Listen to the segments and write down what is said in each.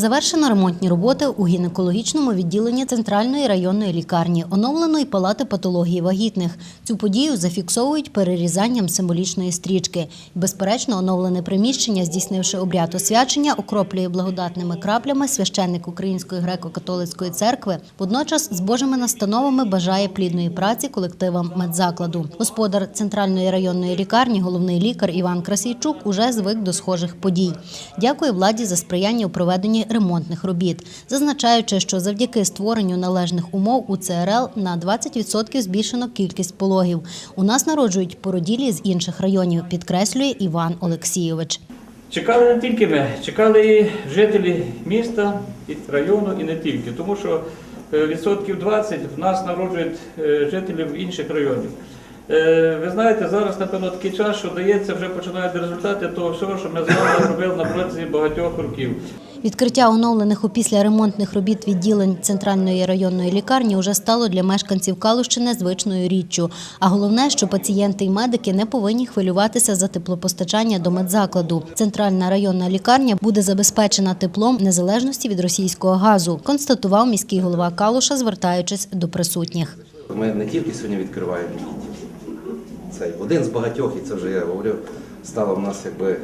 Завершено ремонтні роботи у гінекологічному відділенні центральної районної лікарні, оновлено й палати патології вагітних. Цю подію зафіксовують перерізанням символічної стрічки. Безперечно, оновлене приміщення, здійснивши обряд освячення, окроплює благодатними краплями священник Української греко-католицької церкви. Водночас з Божими настановами бажає плідної праці колективам медзакладу. Господар центральної районної лікарні, головний лікар Іван Красійчук, уже звик до схожих подій. Дякує владі за сприяння у проведенні ремонтних робіт, зазначаючи, що завдяки створенню належних умов у ЦРЛ на 20% збільшено кількість пологів. У нас народжують породілі з інших районів, підкреслює Іван Олексійович. Чекали не тільки ми, чекали і жителі міста, і району, і не тільки, тому що е, відсотків 20 в нас народжують е, жителів інших районів. Е, Ви знаєте, зараз, напевно, такий час, що дається, вже починають результати того всього, що ми з вами робили на протязі багатьох років. Відкриття оновлених опісля ремонтних робіт відділень центральної районної лікарні вже стало для мешканців Калущини звичною річчю. А головне, що пацієнти і медики не повинні хвилюватися за теплопостачання до медзакладу. Центральна районна лікарня буде забезпечена теплом незалежності від російського газу, констатував міський голова Калуша, звертаючись до присутніх. Ми не тільки сьогодні відкриваємо. Цей один з багатьох, і це вже я говорив, стало в нас якби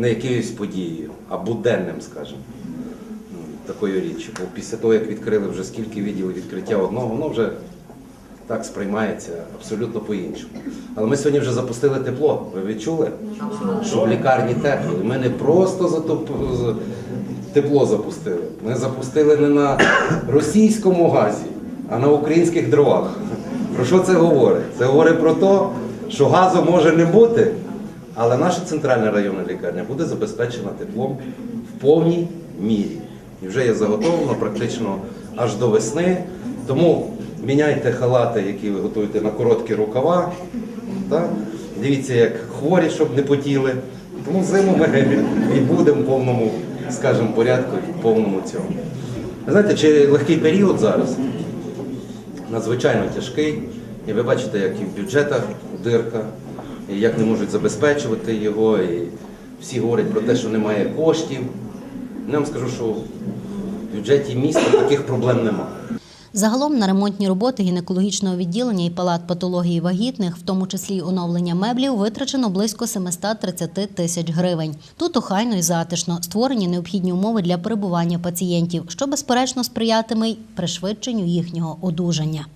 не якоюсь подією, а буденним, скажімо, такою річчю. Бо після того, як відкрили вже скільки відділів відкриття одного, воно вже так сприймається абсолютно по-іншому. Але ми сьогодні вже запустили тепло. Ви відчули? Що в лікарні тепло. Ми не просто затоп- тепло запустили. Ми запустили не на російському газі, а на українських дровах. Про що це говорить? Це говорить про те, що газу може не бути, але наша центральна районна лікарня буде забезпечена теплом в повній мірі. І вже є заготовлено практично аж до весни. Тому міняйте халати, які ви готуєте на короткі рукава. Дивіться, як хворі, щоб не потіли. Тому зиму ми і будемо в повному, скажімо, порядку, в повному цьому. Ви знаєте, чи легкий період зараз? надзвичайно тяжкий. І ви бачите, як і в бюджетах дирка, як не можуть забезпечувати його. І всі говорять про те, що немає коштів. Я вам скажу, що в бюджеті міста таких проблем немає. Загалом на ремонтні роботи гінекологічного відділення і палат патології вагітних, в тому числі й оновлення меблів, витрачено близько 730 тисяч гривень. Тут охайно і затишно створені необхідні умови для перебування пацієнтів, що безперечно сприятиме й пришвидшенню їхнього одужання.